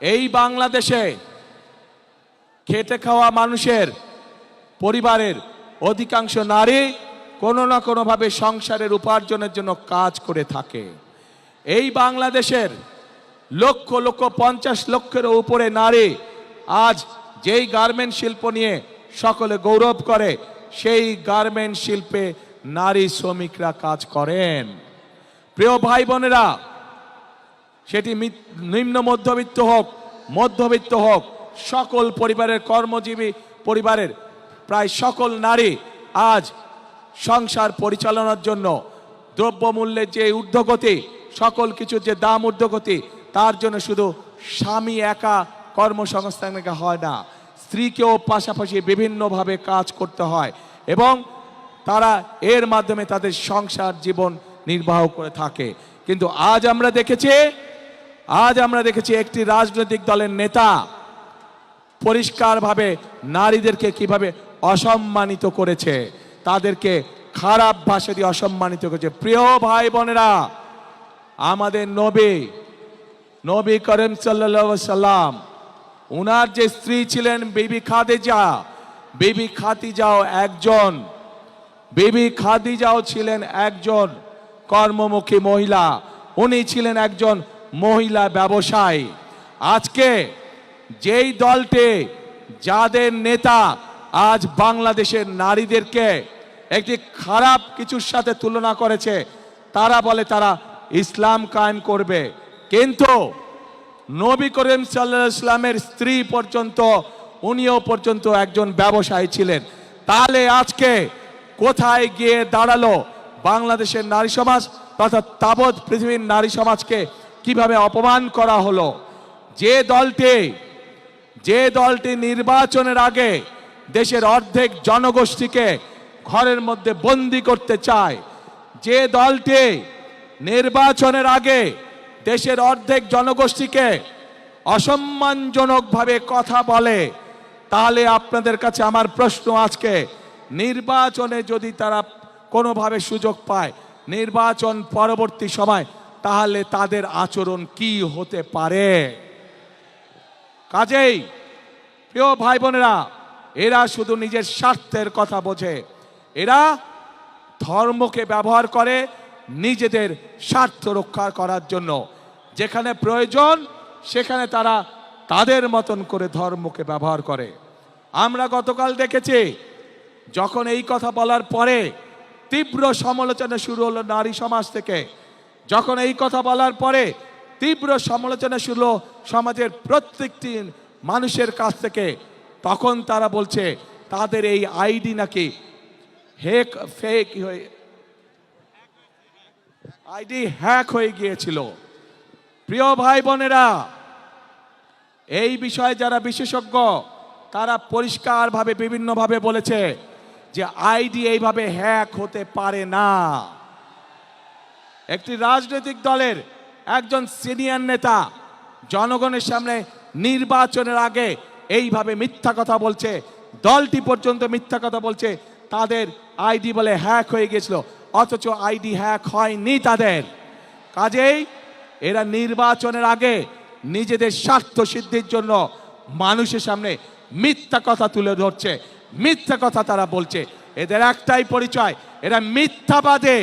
এই বাংলাদেশে খেটে খাওয়া মানুষের, পরিবারের অধিকাংশ নারী কোনো না কোনোভাবে সংসারের উপার্জনের জন্য কাজ করে থাকে। এই বাংলাদেশের লক্ষ লক্ষ পঞ্চাশ লক্ষের উপরে নারী আজ যেই গার্মেন্ট শিল্প নিয়ে সকলে গৌরব করে, সেই গার্মেন্ট শিল্পে নারী শ্রমিকরা কাজ করেন। প্রিয় ভাই বোনেরা সেটি নিম্ন মধ্যবিত্ত হোক মধ্যবিত্ত হোক, সকল পরিবারের কর্মজীবী পরিবারের প্রায় সকল নারী আজ সংসার পরিচালনার জন্য দ্রব্যমূল্যের যে ঊর্ধ্বগতি, সকল কিছুর যে দাম ঊর্ধ্বগতি, তার জন্য শুধু স্বামী একা কর্মসংস্থান হয় না, স্ত্রীকেও পাশাপাশি বিভিন্নভাবে কাজ করতে হয় এবং তারা এর মাধ্যমে তাদের সংসার জীবন নির্বাহ করে থাকে। কিন্তু আজ আমরা দেখেছি আজ আমরা দেখেছি একটি রাজনৈতিক দলের নেতা পরিষ্কারভাবে নারীদেরকে কীভাবে অসম্মানিত করেছে, তাদেরকে খারাপ ভাষা দিয়ে অসম্মানিত করেছে। প্রিয় ভাই বোনেরা, আমাদের নবী নবী করিম সাল্লাম, উনার যে স্ত্রী ছিলেন বিবি খাদিজা, বিবি খাদিজাও একজন, বিবি খাদিজাও ছিলেন একজন কর্মমুখী মহিলা, উনি ছিলেন একজন মহিলা ব্যবসায়ী। আজকে যেই দলটি, যাদের নেতা আজ বাংলাদেশের নারীদেরকে একটি খারাপ কিছুর সাথে তুলনা করেছে, তারা বলে তারা ইসলাম কায়েম করবে। কিন্তু নবী করিম সাল্লাহ ইসলামের স্ত্রী পর্যন্ত, উনিও পর্যন্ত একজন ব্যবসায়ী ছিলেন। তাহলে আজকে কোথায় গিয়ে দাঁড়াল বাংলাদেশের নারী সমাজ, তথা তাবৎ পৃথিবীর নারী সমাজকে কীভাবে অপমান করা হলো? যে দলটি যে দলটি নির্বাচনের আগে দেশের অর্ধেক জনগোষ্ঠীকে ঘরের মধ্যে বন্দি করতে চায়, যে দলটি নির্বাচনের আগে দেশের অর্ধেক জনগোষ্ঠীকে অসম্মানজনকভাবে কথা বলে, তাহলে আপনাদের কাছে আমার প্রশ্ন আজকে, নির্বাচনে যদি তারা কোনোভাবে সুযোগ পায়, নির্বাচন পরবর্তী সময় তাহলে তাদের আচরণ কি হতে পারে? কাজেই, প্রিয় ভাই বোনেরা, এরা শুধু নিজের স্বার্থের কথা বোঝে। এরা ধর্মকে ব্যবহার করে নিজেদের স্বার্থ রক্ষা করার জন্য। যেখানে প্রয়োজন, সেখানে তারা তাদের মতন করে ধর্মকে ব্যবহার করে। আমরা গতকাল দেখেছি, যখন এই কথা বলার পরে তীব্র সমালোচনা শুরু হলো নারী সমাজ থেকে। যখন এই কথা বলার পরে তীব্র সমালোচনা শুরু হলো সমাজের প্রত্যেকটি মানুষের কাছ থেকে। তখন তারা বলছে, তাদের এই আইডি নাকি হেক ফেক হয়ে আইডি হ্যাক হয়ে গিয়েছিল। প্রিয় ভাই বোনেরা, এই বিষয়ে যারা বিশেষজ্ঞ, তারা পরিষ্কারভাবে, বিভিন্নভাবে বলেছে যে আইডি এইভাবে হ্যাক হতে পারে না। একটি রাজনৈতিক দলের একজন সিনিয়র নেতা জনগণের সামনে নির্বাচনের আগে এইভাবে মিথ্যা কথা বলছে, দলটি পর্যন্ত মিথ্যা কথা বলছে, তাদের আইডি বলে হ্যাক হয়ে গেছিল অথচ আইডি হ্যাক হয়নি তাদের। কাজেই এরা নির্বাচনের আগে নিজেদের স্বার্থ সিদ্ধির জন্য মানুষের সামনে মিথ্যা কথা তুলে ধরছে, মিথ্যা কথা তারা বলছে। এদের একটাই পরিচয়, এরা মিথ্যাবাদে।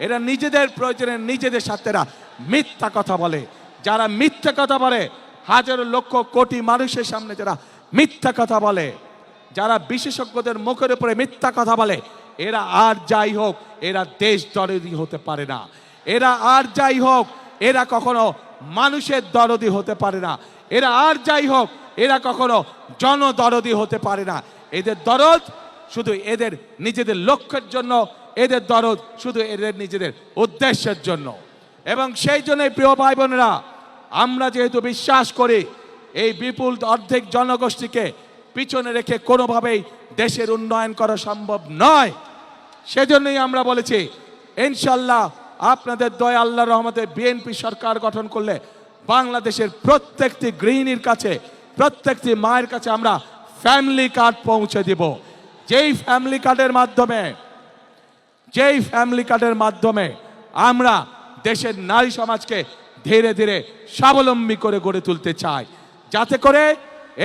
এরা নিজেদের প্রয়োজনে নিজেদের স্বার্থেরা মিথ্যা কথা বলে। যারা মিথ্যা কথা বলে, হাজারো লক্ষ কোটি মানুষের সামনে যারা মিথ্যা কথা বলে, যারা বিশেষজ্ঞদের মুখের উপরে মিথ্যা কথা বলে, এরা আর যাই হোক, এরা দেশ দরদি হতে পারে না। এরা আর যাই হোক, এরা কখনো মানুষের দরদি হতে পারে না। এরা আর যাই হোক, এরা কখনো জনদরদি হতে পারে না। এদের দরদ শুধু এদের নিজেদের লক্ষ্যের জন্য এদের দরদ শুধু এদের নিজেদের উদ্দেশ্যের জন্য। এবং সেই জন্যই প্রিয় ভাই বোনেরা আমরা যেহেতু বিশ্বাস করি এই বিপুল অর্ধেক জনগোষ্ঠীকে পিছনে রেখে কোনোভাবেই দেশের উন্নয়ন করা সম্ভব নয়। সেজন্যই আমরা বলেছি ইনশাল্লাহ আপনাদের দয়া আল্লাহ রহমতে বিএনপি সরকার গঠন করলে বাংলাদেশের প্রত্যেকটি গৃহিণীর কাছে, প্রত্যেকটি মায়ের কাছে আমরা ফ্যামিলি কার্ড পৌঁছে দিব। যেই ফ্যামিলি কার্ডের মাধ্যমে যেই ফ্যামিলি কার্ডের মাধ্যমে আমরা দেশের নারী সমাজকে ধীরে ধীরে স্বাবলম্বী করে গড়ে তুলতে চাই, যাতে করে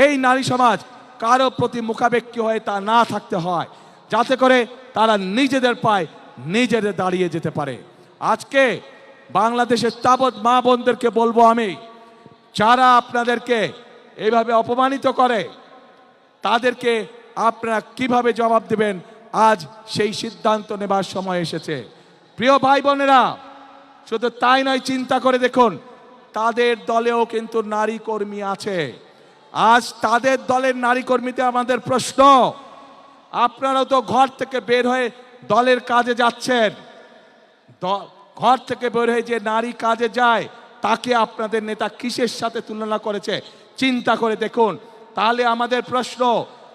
এই নারী সমাজ কারও প্রতি মুখাপেক্ষী হয়ে তা না থাকতে হয়, যাতে করে তারা নিজেদের পায় নিজেদের দাঁড়িয়ে যেতে পারে। আজকে বাংলাদেশের তাবৎ মা বোনদেরকে বলব আমি, যারা আপনাদেরকে এইভাবে অপমানিত করে, তাদেরকে আপনারা কীভাবে জবাব দেবেন? আজ সেই সিদ্ধান্ত নেবার সময় এসেছে। প্রিয় ভাই বোনেরা শুধু তাই নয়, চিন্তা করে দেখুন, তাদের দলেও কিন্তু নারী কর্মী আছে। আজ তাদের দলের নারী কর্মীতে আমাদের প্রশ্ন আপনারা তো ঘর থেকে বের হয়ে দলের কাজে যাচ্ছেন। ঘর থেকে বের হয়ে যে নারী কাজে যায়, তাকে আপনাদের নেতা কিসের সাথে তুলনা করেছে? চিন্তা করে দেখুন। তাহলে আমাদের প্রশ্ন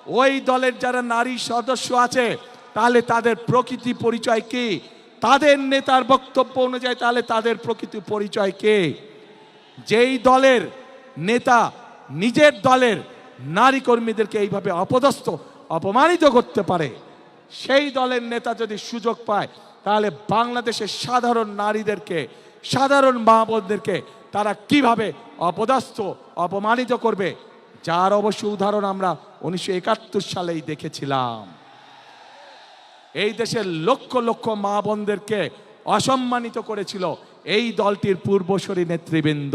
ওই দলের যারা নারী সদস্য আছে, তাহলে তাদের প্রকৃতি পরিচয় কি? তাদের নেতার বক্তব্য অনুযায়ী তাহলে তাদের প্রকৃতি পরিচয় কে? যেই দলের নেতা নিজের দলের নারী কর্মীদেরকে এইভাবে অপদস্থ, অপমানিত করতে পারে, সেই দলের নেতা যদি সুযোগ পায়, তাহলে বাংলাদেশের সাধারণ নারীদেরকে, সাধারণ মা বোনদেরকে তারা কীভাবে অপদস্থ, অপমানিত করবে? যার অবশ্য উদাহরণ আমরা উনিশশো একাত্তর সালেই দেখেছিলাম। এই দেশের লক্ষ লক্ষ মা বোনদেরকে অসম্মানিত করেছিল এই দলটির পূর্বসরী নেতৃবৃন্দ।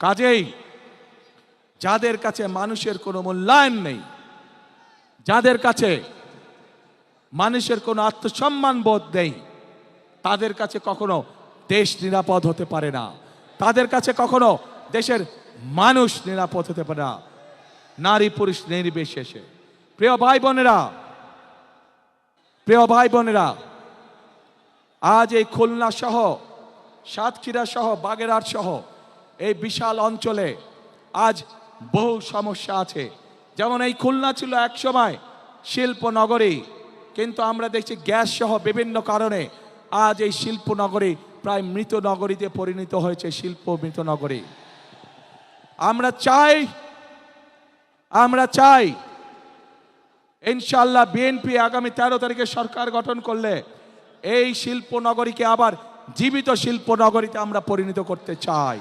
কাজেই যাদের কাছে মানুষের কোনো মূল্যায়ন নেই, যাদের কাছে মানুষের কোনো আত্মসম্মান বোধ নেই, তাদের কাছে কখনো দেশ নিরাপদ হতে পারে না। তাদের কাছে কখনো দেশের মানুষ নিরাপদ হতে পারে না। নারী পুরুষ নির্বিশেষে। প্রিয় ভাই বোনেরা, প্রিয় ভাই বোনেরা, আজ এই খুলনা সহ, সাতক্ষীরা সহ, বাগেরহাট সহ, এই বিশাল অঞ্চলে আজ বহু সমস্যা আছে। যেমন এই খুলনা ছিল এক সময় শিল্প নগরী কিন্তু আমরা দেখছি গ্যাস সহ বিভিন্ন কারণে আজ এই শিল্প নগরী প্রায় মৃত নগরীতে পরিণত হয়েছে শিল্প মৃত নগরী। আমরা চাই আমরা চাই ইনশাল্লাহ বিএনপি আগামী তেরো তারিখে সরকার গঠন করলে এই শিল্প নগরীকে আবার জীবিত শিল্প নগরীতে আমরা পরিণত করতে চাই।